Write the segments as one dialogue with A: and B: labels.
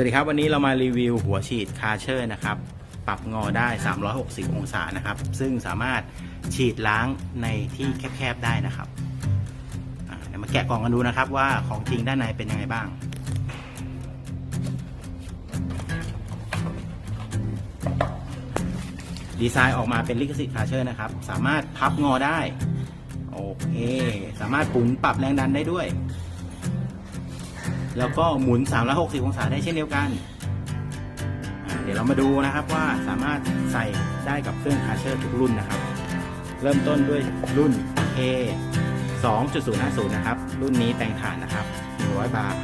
A: วัสดีครับ วันนี้เรามารีวิวหัวฉีดคาเชอร์นะครับ ปรับงอได้ 360 องศานะครับ ซึ่งสามารถฉีดล้างในที่แคบๆได้นะครับเดี๋ยวมาแกะกล่องกันดูนะครับว่าของจริงด้านในเป็นยังไงบ้าง ดีไซน์ออกมาเป็นลิขสิทธิ์คาเชอร์นะครับ สามารถพับงอได้ โอเค สามารถปุ่นปรับแรงดันได้ด้วย แล้วก็หมุน 360 องศาได้เช่นเดียวกัน เดี๋ยวเรามาดูนะครับว่าสามารถใส่ได้กับเครื่องคาเชอร์ทุกรุ่นนะครับ เริ่มต้นด้วยรุ่น K 2.050 นะครับ รุ่นนี้แต่งฐานนะครับ 100 บาท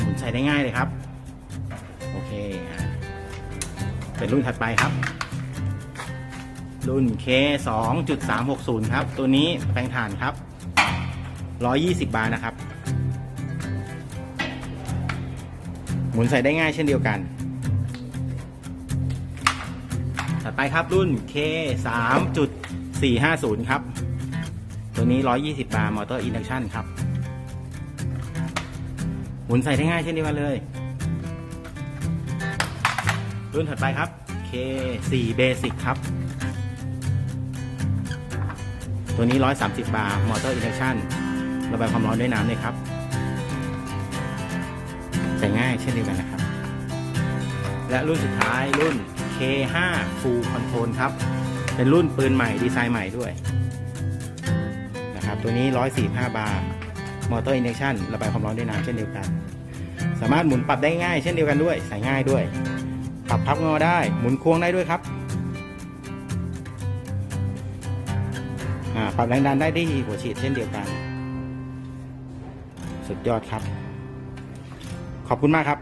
A: หมุนใส่ได้ง่ายเลยครับ โอเค เป็นรุ่นถัดไปครับ รุ่น K 2.360 ครับ ตัวนี้แปลงฐานครับ 120 บาทนะครับ หมุนใส่ได้ง่ายเช่นเดียวกัน ถัดไปครับรุ่น K 3.450 ครับ ตัวนี้ 120 บาทมอเตอร์อินดักชันครับ หมุนใส่ได้ง่ายเช่นเดียวกันเลย รุ่นถัดไปครับ K 4 Basic ครับตัวนี้ 130 บาร์ มอเตอร์อินดักชัน ระบายความร้อนด้วยน้ำเลยครับใช้ง่ายเช่นเดียวกันนะครับ และรุ่นสุดท้ายรุ่น K5 Full Control ครับ เป็นรุ่นปืนใหม่ดีไซน์ใหม่ด้วยนะครับตัวนี้ 145 บาร์มอเตอร์อินดักชันระบายความร้อนด้วยน้ำเช่นเดียวกัน สามารถหมุนปรับได้ง่ายเช่นเดียวกันด้วย ใส่ง่ายด้วย ปรับพับงอได้หมุนควงได้ด้วยครับอ่าปรับแรงดันได้ที่หัวฉีดเช่นเดียวกัน สุดยอดครับ ขอบคุณมากครับ